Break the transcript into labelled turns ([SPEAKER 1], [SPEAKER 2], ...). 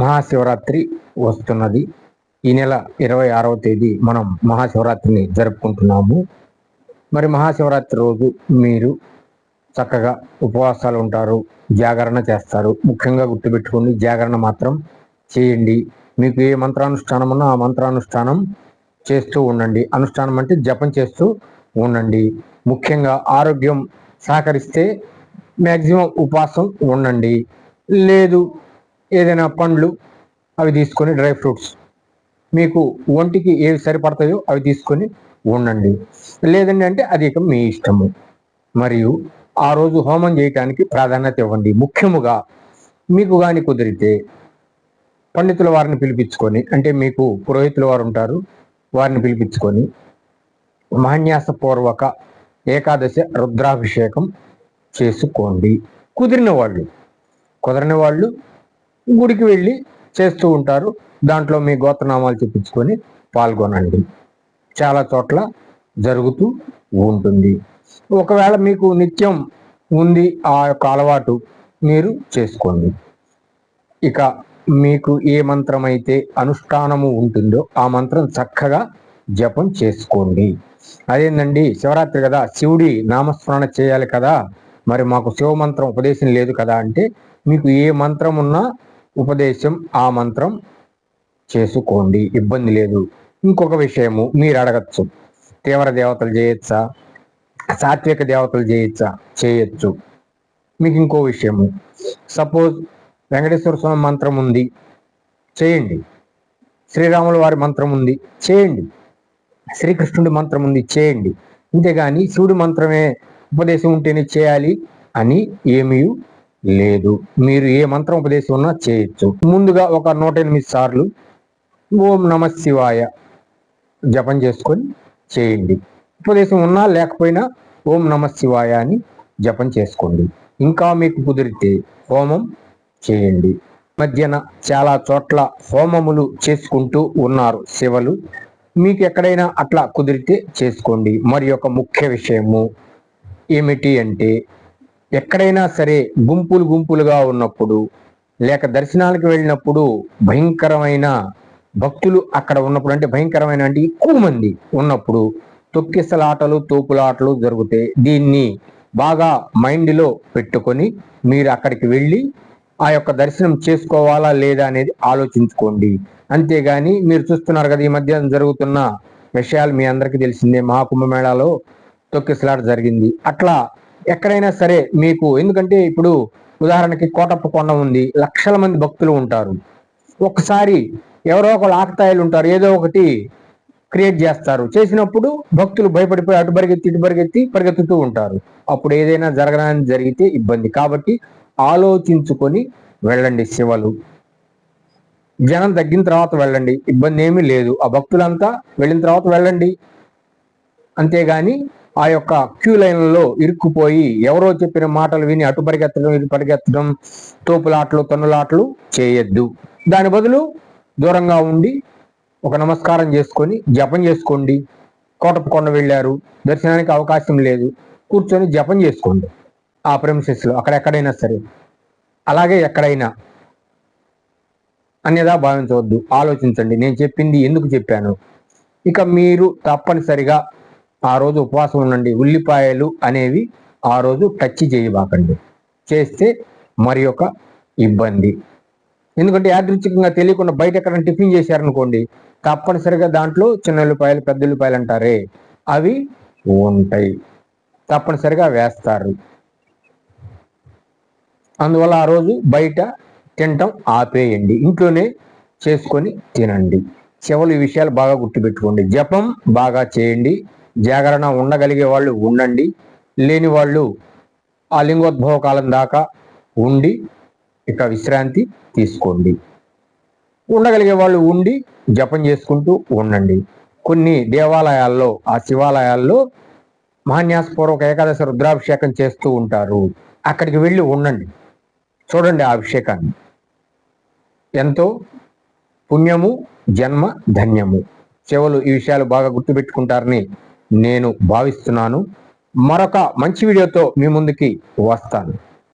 [SPEAKER 1] మహాశివరాత్రి వస్తున్నది. ఈ నెల ఇరవై ఆరవ తేదీ మనం మహాశివరాత్రిని జరుపుకుంటున్నాము. మరి మహాశివరాత్రి రోజు మీరు చక్కగా ఉపవాసాలు ఉంటారు జాగరణ చేస్తారు. ముఖ్యంగా గుర్తుపెట్టుకోండి జాగరణ మాత్రం చేయండి. మీకు ఏ మంత్రానుష్ఠానం ఉన్నా ఆ మంత్రానుష్ఠానం చేస్తూ ఉండండి. అనుష్ఠానం అంటే జపం చేస్తూ ఉండండి. ముఖ్యంగా ఆరోగ్యం సహకరిస్తే మ్యాక్సిమం ఉపవాసం ఉండండి. లేదు ఏదైనా పండ్లు అవి తీసుకొని డ్రై ఫ్రూట్స్. మీకు ఒంటికి ఏవి సరిపడతాయో అవి తీసుకొని ఉండండి. లేదండి అంటే అది ఇక మీ ఇష్టము. మరియు ఆ రోజు హోమం చేయటానికి ప్రాధాన్యత ఇవ్వండి. ముఖ్యముగా మీకు కానీ కుదిరితే పండితుల వారిని పిలిపించుకొని అంటే మీకు పురోహితుల వారు ఉంటారు వారిని పిలిపించుకొని మహాన్యాసపూర్వక ఏకాదశ రుద్రాభిషేకం చేసుకోండి. కుదిరిన వాళ్ళు కుదరని వాళ్ళు గుడికి వెళ్ళి చేస్తూ ఉంటారు. దాంట్లో మీ గోత్రనామాలు చెప్పించుకొని పాల్గొనండి. చాలా చోట్ల జరుగుతూ ఉంటుంది. ఒకవేళ మీకు నిత్యం ఉంది ఆ యొక్క అలవాటు మీరు చేసుకోండి. ఇక మీకు ఏ మంత్రం అయితే అనుష్ఠానము ఉంటుందో ఆ మంత్రం చక్కగా జపం చేసుకోండి. అదేందండి? శివరాత్రి కదా శివుడి నామస్మరణ చేయాలి కదా. మరి మాకు శివ మంత్రం ఉపదేశం లేదు కదా అంటే మీకు ఏ మంత్రం ఉన్నా ఉపదేశం ఆ మంత్రం చేసుకోండి. ఇబ్బంది లేదు. ఇంకొక విషయము మీరు అడగచ్చు. తీవ్ర దేవతలు చేయొచ్చా? సాత్విక దేవతలు చేయొచ్చా? చేయొచ్చు. మీకు ఇంకో విషయము. సపోజ్ వెంకటేశ్వర స్వామి మంత్రం ఉంది. చేయండి. శ్రీరాముల వారి మంత్రం ఉంది. చేయండి. శ్రీకృష్ణుడి మంత్రం ఉంది. చేయండి. అంతేగాని శివుడి మంత్రమే ఉపదేశం ఉంటేనే చేయాలి అని ఏమీ లేదు. మీరు ఏ మంత్రం ఉపదేశం ఉన్నా చేయొచ్చు. ముందుగా ఒక నూట ఎనిమిది సార్లు ఓం నమ శివాయ జపం చేసుకొని చేయండి. ఉపదేశం ఉన్నా లేకపోయినా ఓం నమ శివాయ అని జపం చేసుకోండి. ఇంకా మీకు కుదిరితే హోమం చేయండి. మధ్యన చాలా చోట్ల హోమములు చేసుకుంటూ ఉన్నారు శివలు. మీకు ఎక్కడైనా అట్లా కుదిరితే చేసుకోండి. మరి ఒక ముఖ్య విషయము ఏమిటి అంటే ఎక్కడైనా సరే గుంపులు గుంపులుగా ఉన్నప్పుడు లేక దర్శనాలకు వెళ్ళినప్పుడు భయంకరమైన భక్తులు అక్కడ ఉన్నప్పుడు అంటే భయంకరమైన అంటే ఎక్కువ మంది ఉన్నప్పుడు తొక్కిసలాటలు తోపులాటలు జరుగుతాయి దీన్ని బాగా మైండ్లో పెట్టుకొని మీరు అక్కడికి వెళ్ళి ఆ యొక్క దర్శనం చేసుకోవాలా లేదా అనేది ఆలోచించుకోండి. అంతేగాని మీరు చూస్తున్నారు కదా ఈ మధ్య జరుగుతున్న విషయాలు మీ అందరికీ తెలిసిందే. మహాకుంభమేళాలో తొక్కిసలాట జరిగింది. అట్లా ఎక్కడైనా సరే మీకు ఎందుకంటే ఇప్పుడు ఉదాహరణకి కోటప్ప కొండ ఉంది లక్షల మంది భక్తులు ఉంటారు. ఒకసారి ఎవరో ఒకళ్ళు ఆకతాయిలు ఉంటారు ఏదో ఒకటి క్రియేట్ చేస్తారు. చేసినప్పుడు భక్తులు భయపడిపోయి అటు పరిగెత్తి ఇటు పరిగెత్తి పరిగెత్తుతూ ఉంటారు. అప్పుడు ఏదైనా జరగడానికి జరిగితే ఇబ్బంది. కాబట్టి ఆలోచించుకొని వెళ్ళండి శివలు. జనం తగ్గిన తర్వాత వెళ్ళండి ఇబ్బంది ఏమీ లేదు. ఆ భక్తులంతా వెళ్ళిన తర్వాత వెళ్ళండి. అంతేగాని ఆ యొక్క క్యూ లైన్లలో ఇరుక్కుపోయి ఎవరో చెప్పిన మాటలు విని అటు పరిగెత్తడం ఇటు పరిగెత్తడం తోపులాట్లు తన్నులాట్లు చేయొద్దు. దాని బదులు దూరంగా ఉండి ఒక నమస్కారం చేసుకొని జపం చేసుకోండి. కోటపుకొండ వెళ్ళారు. దర్శనానికి అవకాశం లేదు. కూర్చొని జపం చేసుకోండి ఆ ప్రెమిసెస్లో అక్కడ ఎక్కడైనా సరే. అలాగే ఎక్కడైనా. అన్యదా భావించవద్దు. ఆలోచించండి. నేను చెప్పింది ఎందుకు చెప్పాను? ఇక మీరు తప్పనిసరిగా ఆ రోజు ఉపవాసం ఉండండి. ఉల్లిపాయలు అనేవి ఆ రోజు టచ్ చేయబాకండి. చేస్తే మరి ఒక ఇబ్బంది. ఎందుకంటే యాదృచ్ఛికంగా తెలియకుండా బయట ఎక్కడ టిఫిన్ చేశారనుకోండి తప్పనిసరిగా దాంట్లో చిన్న ఉల్లిపాయలు పెద్ద ఉల్లిపాయలు అంటారే అవి ఉంటాయి. తప్పనిసరిగా వేస్తారు. అందువల్ల ఆ రోజు బయట తినటం ఆపేయండి. ఇంట్లోనే చేసుకొని తినండి. చెవులు ఈ విషయాలు బాగా గుర్తుపెట్టుకోండి. జపం బాగా చేయండి. జాగరణ ఉండగలిగే వాళ్ళు ఉండండి. లేని వాళ్ళు ఆ లింగోద్భవ కాలం దాకా ఉండి ఇక విశ్రాంతి తీసుకోండి. ఉండగలిగే వాళ్ళు ఉండి జపం చేసుకుంటూ ఉండండి. కొన్ని దేవాలయాల్లో ఆ శివాలయాల్లో మహాన్యాసపూర్వక ఏకాదశి రుద్రాభిషేకం చేస్తూ ఉంటారు. అక్కడికి వెళ్ళి ఉండండి. చూడండి ఆ అభిషేకాన్ని. ఎంతో పుణ్యము జన్మ ధన్యము. చెవులు ఈ విషయాలు బాగా గుర్తుపెట్టుకుంటారని నేను భావిస్తున్నాను. మరొక మంచి వీడియోతో మీ ముందుకి వస్తాను.